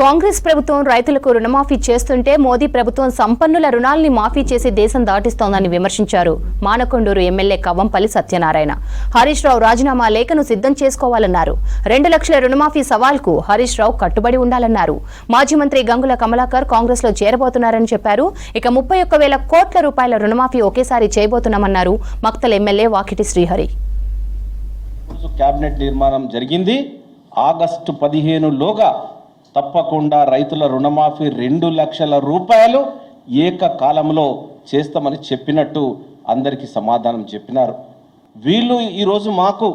కాంగ్రెస్ ప్రభుత్వం రైతులకు రుణమాఫీ చేస్తుంటే మోదీ ప్రభుత్వం సంపన్నుల రుణాల్ని మాఫీ చేసి దేశం దాటిస్తోందని విమర్శించారు. మానకొండూరు ఎమ్మెల్యే కవ్వంపల్లి సత్యనారాయణ. హరీష్ రావు రాజీనామా లేఖను సిద్ధం చేసుకోవాలన్నారు. రెండు లక్షల రుణమాఫీ సవాల్కు హరీష్ రావు కట్టుబడి ఉండాలన్నారు. మాజీ మంత్రి గంగుల కమలాకర్ కాంగ్రెస్లో చేరబోతున్నారని చెప్పారు. ఇక ముప్పై ఒక్క వేల కోట్ల రూపాయల రుణమాఫీ ఒకేసారి చేయబోతున్నామన్నారు మక్తల్ ఎమ్మెల్యే వాకిటి శ్రీహరి. కేబినెట్ నిర్మాణం జరిగింది. ఆగస్టు పదిహేనులోగా తప్పకుండా రైతుల రుణమాఫీ రెండు లక్షల రూపాయలు ఏకకాలంలో చేస్తామని చెప్పినట్టు అందరికీ సమాధానం చెప్పినారు. వీళ్ళు ఈరోజు మాకు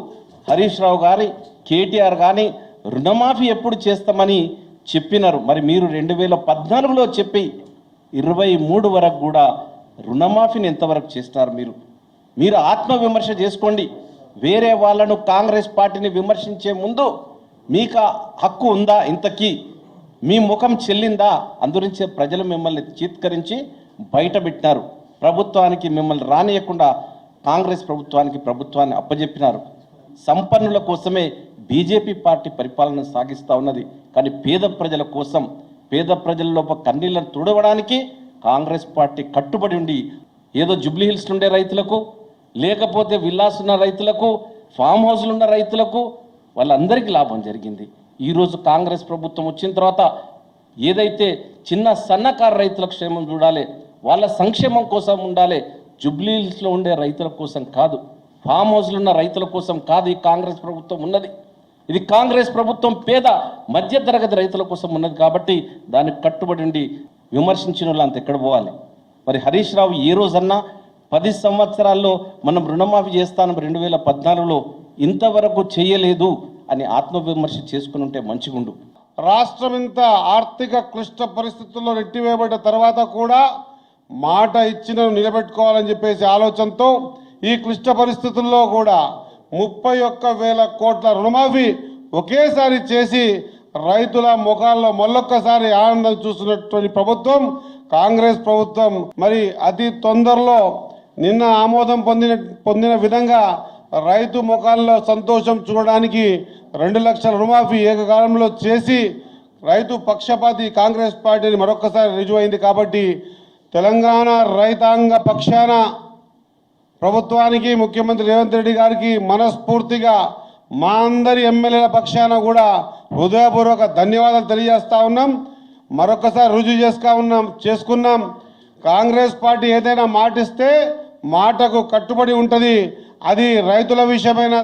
హరీష్ రావు గారి కేటీఆర్ కానీ రుణమాఫీ ఎప్పుడు చేస్తామని చెప్పినారు. మరి మీరు రెండు వేల పద్నాలుగులో చెప్పి ఇరవై మూడు వరకు కూడా రుణమాఫీని ఎంతవరకు చేస్తారు మీరు? మీరు ఆత్మవిమర్శ చేసుకోండి. వేరే వాళ్ళను కాంగ్రెస్ పార్టీని విమర్శించే ముందు మీకు హక్కు ఉందా? ఇంతకీ మీ ముఖం చెల్లిందా? అందురించే ప్రజలు మిమ్మల్ని చీత్కరించి బయటపెట్టినారు ప్రభుత్వానికి మిమ్మల్ని రానియకుండా కాంగ్రెస్ ప్రభుత్వానికి ప్రభుత్వాన్ని అప్పజెప్పినారు. సంపన్నుల కోసమే బీజేపీ పార్టీ పరిపాలన సాగిస్తూ ఉన్నది. కానీ పేద ప్రజల కోసం పేద ప్రజల్లో కన్నీళ్ళను తుడవడానికి కాంగ్రెస్ పార్టీ కట్టుబడి ఉండి ఏదో జూబ్లీహిల్స్ నుండే ఉండే రైతులకు లేకపోతే విల్లాస్ ఉన్న రైతులకు ఫామ్ హౌస్లు ఉన్న రైతులకు వాళ్ళందరికీ లాభం జరిగింది. ఈరోజు కాంగ్రెస్ ప్రభుత్వం వచ్చిన తర్వాత ఏదైతే చిన్న సన్నకారు రైతుల క్షేమం చూడాలి వాళ్ళ సంక్షేమం కోసం ఉండాలి జుబ్లీ ఉండే రైతుల కోసం కాదు ఫామ్ హౌస్లో ఉన్న రైతుల కోసం కాదు ఈ కాంగ్రెస్ ప్రభుత్వం ఉన్నది. ఇది కాంగ్రెస్ ప్రభుత్వం పేద మధ్యతరగతి రైతుల కోసం ఉన్నది కాబట్టి దానికి కట్టుబడి ఉండి విమర్శించిన వాళ్ళు అంత ఎక్కడ పోవాలి? మరి హరీష్ రావు ఏ రోజన్నా పది సంవత్సరాల్లో మనం రుణమాఫీ చేస్తాను రెండు వేల పద్నాలుగులో ఇంతవరకు చేయలేదు అని ఆత్మవిమర్శ చేసుకుని ఉంటే మంచిగుండు. రాష్ట్రం ఇంత ఆర్థిక క్లిష్ట పరిస్థితుల్లో నెట్టివేయబడ్డ తర్వాత కూడా మాట ఇచ్చిన నిలబెట్టుకోవాలని చెప్పేసి ఆలోచనతో ఈ క్లిష్ట పరిస్థితుల్లో కూడా ముప్పై ఒక్క వేల కోట్ల రుణమాఫీ ఒకేసారి చేసి రైతుల ముఖాల్లో మళ్ళొక్కసారి ఆనందం చూస్తున్నటువంటి ప్రభుత్వం కాంగ్రెస్ ప్రభుత్వం మరి అతి తొందరలో నిన్న ఆమోదం పొందిన పొందిన విధంగా రైతు ముఖాల్లో సంతోషం చూడడానికి రెండు లక్షల రుణమాఫీ ఏకకాలంలో చేసి రైతు పక్షపాతి కాంగ్రెస్ పార్టీని మరొకసారి రుజువైంది కాబట్టి తెలంగాణ రైతాంగ పక్షాన ప్రభుత్వానికి ముఖ్యమంత్రి రేవంత్ రెడ్డి గారికి మనస్ఫూర్తిగా మా అందరి ఎమ్మెల్యేల పక్షాన కూడా హృదయపూర్వక ధన్యవాదాలు తెలియజేస్తా ఉన్నాం. మరొకసారి రుజువు చేసుకా ఉన్నాం చేసుకున్నాం. కాంగ్రెస్ పార్టీ ఏదైనా మాటిస్తే మాటకు కట్టుబడి ఉంటుంది. అది రైతుల విషయమైన